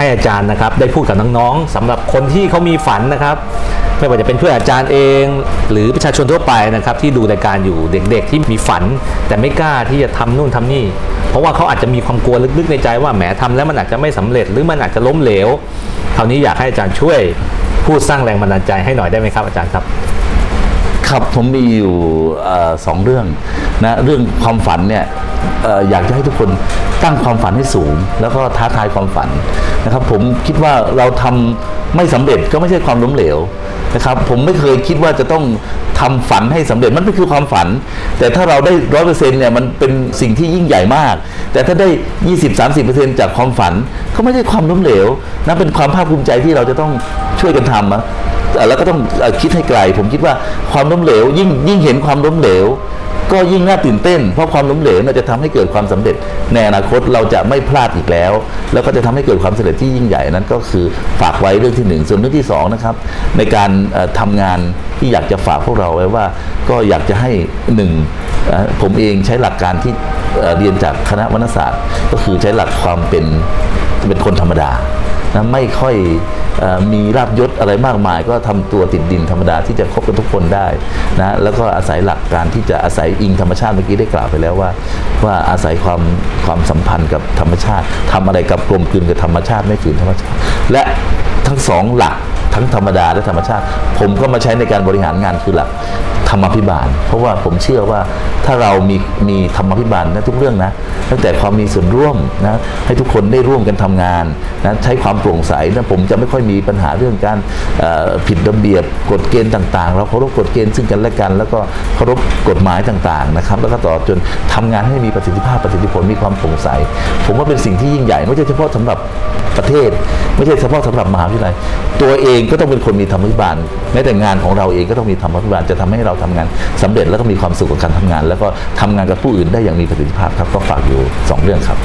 ให้อาจารย์นะครับได้พูดกับน้องๆสำหรับคนที่เขามีฝันนะครับ ไม่ว่าจะเป็นเพื่อนอาจารย์เอง หรือประชาชนทั่วไปนะครับที่ดูรายการอยู่เด็กๆ ที่มีฝัน แต่ไม่กล้าที่จะทำนู่นทำนี่ เพราะว่าเขาอาจจะมีความกลัวลึกๆในใจว่าแหมทำแล้วมันอาจจะไม่สำเร็จหรือมันอาจจะล้มเหลวคราวนี้อยากให้อาจารย์ช่วยพูดสร้างแรงบันดาลใจให้หน่อยได้ไหมครับอาจารย์ครับ ครับผมมีอยู่อสองเรื่องนะเรื่องความฝันเนี่ยออยากจะให้ทุกคน ตั้งความฝันให้สูง แล้วก็ท้าทายความฝันนะครับ ผมคิดว่าเราทำไม่สำเร็จก็ไม่ใช่ความล้มเหลวนะครับ ผมไม่เคยคิดว่าจะต้องทำฝันให้สำเร็จมันไม่คือความฝัน แต่ถ้าเราได้ร้อยเปอร์เซ็นต์เนี่ยมันเป็นสิ่งที่ยิ่งใหญ่มาก แต่ถ้าได้20-30%จากความฝันก็ไม่ใช่ความล้มเหลวนะเป็นความภาคภูมิใจที่เราจะต้องช่วยกันทำนะแล้วก็ต้องคิดให้ไกล ผมคิดว่าความล้มเหลว ยิ่งยิ่งเห็นความล้มเหลว ก็ยิ่งน่าตื่นเต้น เพราะความล้มเหลวจะทำให้เกิดความสำเร็จในอนาคตเราจะไม่พลาดอีกแล้ว แล้วก็จะทำให้เกิดความสำเร็จที่ยิ่งใหญ่นั้นก็คือฝากไว้เรื่องที่หนึ่งส่วนเรื่องที่สองนะครับในการเอ่อทำงานที่อยากจะฝากพวกเราไว้ว่า ก็อยากจะให้หนึ่งผมเองใช้หลักการที่เอ่อเรียนจากคณะวรรณศาสตร์ ก็คือใช้หลักความเป็นเป็นคนธรรมดา นะไม่ค่อยอมีราบยศอะไรมากมาย ก็ทำตัวติดดินธรรมดาที่จะคบกับทุกคนได้นะแล้วก็อาศัยหลักการที่จะอาศัยอิงธรรมชาติเมื่อกี้ได้กล่าวไปแล้วว่า ว่าอาศัยความความสัมพันธ์กับธรรมชาติทำอะไรกับกลมกลืนกับธรรมชาติไม่ฝืนธรรมชาติ และทั้งสองหลักทั้งธรรมดาและธรรมชาติ ผมก็มาใช้ในการบริหารงานคือหลัก ธรรมพิบาล เพราะว่าผมเชื่อว่าถ้าเรามีมีธรรมพิบาลนะทุกเรื่องนะตั้งแต่ความมีส่วนร่วมนะให้ทุกคนได้ร่วมกันทำงานนะใช้ความโปร่งใสนะผมจะไม่ค่อยมีปัญหาเรื่องการผิดระเบียบกฎเกณฑ์ต่างๆ เราเคารพกฎเกณฑ์ซึ่งกันและกัน แล้วก็เคารพกฎหมายต่างๆนะครับแล้วก็ต่อจนทำงานให้มีประสิทธิภาพประสิทธิผลมีความโปร่งใส ผมว่าเป็นสิ่งที่ยิ่งใหญ่ไม่ใช่เฉพาะสำหรับประเทศ ไม่ใช่เฉพาะสำหรับมหาวิทยาลัยตัวเองก็ต้องเป็นคนมีธรรมพิบาลแม้แต่งานของเราเองก็ต้องมีธรรมพิบาลจะทำให้เราทำงานสำเร็จแล้วก็มีความสุขกับการทำงาน แล้วก็ทำงานกับผู้อื่นได้อย่างมีประสิทธิภาพครับก็ฝากอยู่สองเรื่องครับ